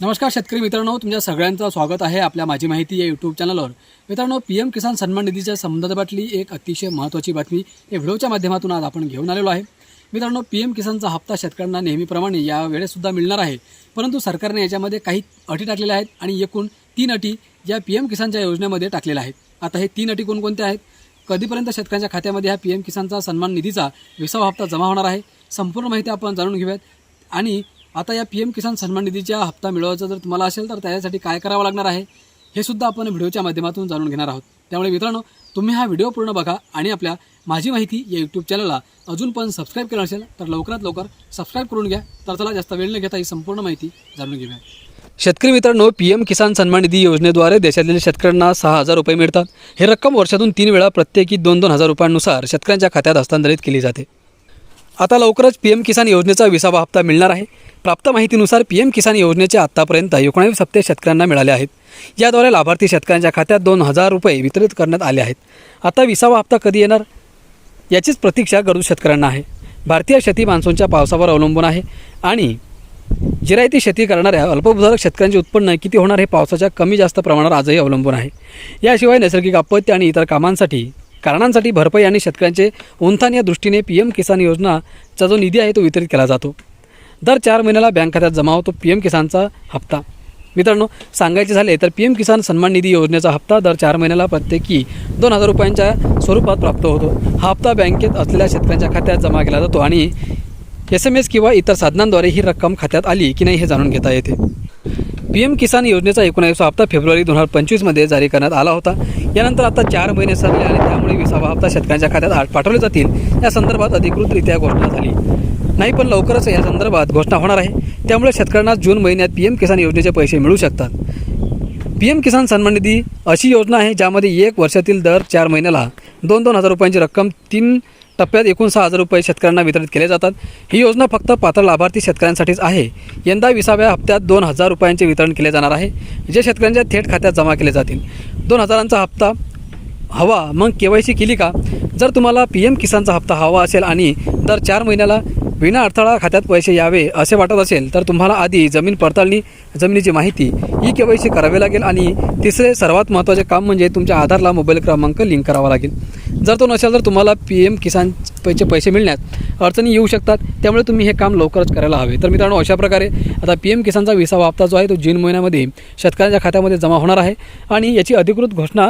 नमस्कार शेतकरी मित्रांनो तुमच्या सगळ्यांचं स्वागत आहे आपल्या माझी माहिती या यूट्यूब चॅनलवर मित्रांनो पी एम किसान सन्मान निधीच्या संदर्भातली एक अतिशय महत्त्वाची बातमी या व्हिडिओच्या माध्यमातून आज आपण घेऊन आलेलो आहे. मित्रांनो पी एम किसानचा हप्ता शेतकऱ्यांना नेहमीप्रमाणे या वेळेसुद्धा मिळणार आहे. परंतु सरकारने याच्यामध्ये काही अटी टाकलेल्या आहेत आणि एकूण तीन अटी या पी एम किसानच्या योजनेमध्ये टाकलेल्या आहेत. आता हे तीन अटी कोणकोणत्या आहेत? कधीपर्यंत शेतकऱ्यांच्या खात्यामध्ये हा पी एम किसानचा सन्मान निधीचा विसावा हप्ता जमा होणार आहे? संपूर्ण माहिती आपण जाणून घेऊयात. आणि आता या पी एम किसान सन्मान निधीच्या हप्ता मिळवायचा जर तुम्हाला असेल तर त्याच्यासाठी काय करावं लागणार आहे हे सुद्धा आपण व्हिडिओच्या माध्यमातून जाणून घेणार आहोत. त्यामुळे मित्रांनो तुम्ही हा व्हिडिओ पूर्ण बघा आणि आपल्या माझी माहिती या यूट्यूब चॅनलला अजून पण सबस्क्राईब केलं असेल तर लवकरात लवकर सबस्क्राईब करून घ्या. तर चला जास्त वेळ न घेता ही संपूर्ण माहिती जाणून घेऊया. शेतकरी मित्रांनो पी एम किसान सन्मान निधी योजनेद्वारे देशातील शेतकऱ्यांना सहा हजार रुपये मिळतात. हे रक्कम वर्षातून तीन वेळा प्रत्येकी दोन दोन हजार रुपयांनुसार शेतकऱ्यांच्या खात्यात हस्तांतरित केली जाते. आता लवकरच पी एम किसान योजनेचा विसावा हप्ता मिळणार आहे. प्राप्त माहितीनुसार पी एम किसान योजनेचे आत्तापर्यंत एकोणावीस हप्ते शेतकऱ्यांना मिळाले आहेत. याद्वारे लाभार्थी शेतकऱ्यांच्या खात्यात दोन हजार रुपये वितरित करण्यात आले आहेत. आता विसावा हप्ता कधी येणार? याचीच प्रतीक्षा गरजू शेतकऱ्यांना आहे. भारतीय शेती मान्सूनच्या पावसावर अवलंबून आहे आणि जिरायती शेती करणाऱ्या अल्पभूधारक शेतकऱ्यांचे उत्पन्न किती होणार हे पावसाच्या कमी जास्त प्रमाणावर आजही अवलंबून आहे. याशिवाय नैसर्गिक आपत्ती आणि इतर कामांसाठी कारणांसाठी भरपाई आणि शेतकऱ्यांचे उंथान या दृष्टीने पी एम किसान योजनाचा जो निधी आहे तो वितरित केला जातो. दर चार महिन्याला बँक खात्यात जमा होतो पी एम किसानचा हप्ता. मित्रांनो सांगायचे झाले तर पी एम किसान सन्मान निधी योजनेचा हप्ता दर चार महिन्याला प्रत्येकी दोन हजार रुपयांच्या स्वरूपात प्राप्त होतो. हा हप्ता बँकेत असलेल्या शेतकऱ्यांच्या खात्यात जमा केला जातो आणि एस एम एस किंवा इतर साधनांद्वारे ही रक्कम खात्यात आली की नाही हे जाणून घेता येते. पी एम किसान योजनेचा एकोणावीसा हप्ता फेब्रुवारी दोन हजार पंचवीसमध्ये जारी करण्यात आला होता. यानंतर आता चार महिने सरले आणि त्यामुळे विसावा हप्ता शेतकऱ्यांच्या खात्यात पाठवले जातील. या संदर्भात अधिकृतरित्या घोषणा झाली. नाही पण लवकरच या संदर्भात घोषणा होणार आहे. त्यामुळे शेतकऱ्यांना जून महिन्यात पी एम किसान योजनेचे पैसे मिळू शकतात. पी एम किसान सन्मान निधी अशी योजना आहे ज्यामध्ये एक वर्षातील दर चार महिन्याला दोन दोन हजार रुपयांची रक्कम तीन टप्प्यात एकूण सहा हजार रुपये शेतकऱ्यांना वितरित केले जातात. ही योजना फक्त पात्र लाभार्थी शेतकऱ्यांसाठीच आहे. यंदा विसाव्या हप्त्यात दोन हजार रुपयांचे वितरण केले जाणार आहे जे शेतकऱ्यांच्या थेट खात्यात जमा केले जातील. दोन हजारांचा हप्ता हवा. मग के वाय सी केली का? जर तुम्हाला पी एम किसानचा हप्ता हवा असेल आणि दर चार महिन्याला विना अडथळा खात्यात पैसे यावे असे वाटत असेल तर तुम्हाला आधी जमीन पडताळणी जमिनीची माहिती ई के करावी लागेल आणि तिसरे सर्वात महत्त्वाचे काम म्हणजे तुमच्या आधारला मोबाईल क्रमांक लिंक करावा लागेल. जर तो नसेल तर तुम्हाला पी एम किसान पैसे पैसे मिळण्यात अडचणी येऊ शकतात. त्यामुळे तुम्ही हे काम लवकरच करायला हवे. तर मित्रांनो अशा प्रकारे आता पी एम किसानचा विसावा हप्ता जो आहे तो जून महिन्यामध्ये शेतकऱ्यांच्या खात्यामध्ये जमा होणार आहे आणि याची अधिकृत घोषणा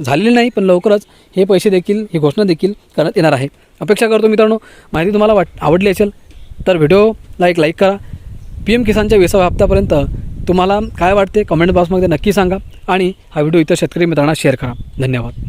झालेली नाही पण लवकरच हे पैसे देखील ही घोषणा देखील करण्यात येणार आहे. अपेक्षा करतो मित्रांनो. माहिती तुम्हाला वाट आवडली असेल तर व्हिडिओला एक लाईक करा. पी एम किसानच्या विसाव्या हप्त्यापर्यंत तुम्हाला काय वाटते? कमेंट बॉक्समध्ये नक्की सांगा आणि हा व्हिडिओ इतर शेतकरी मित्रांना शेअर करा. धन्यवाद.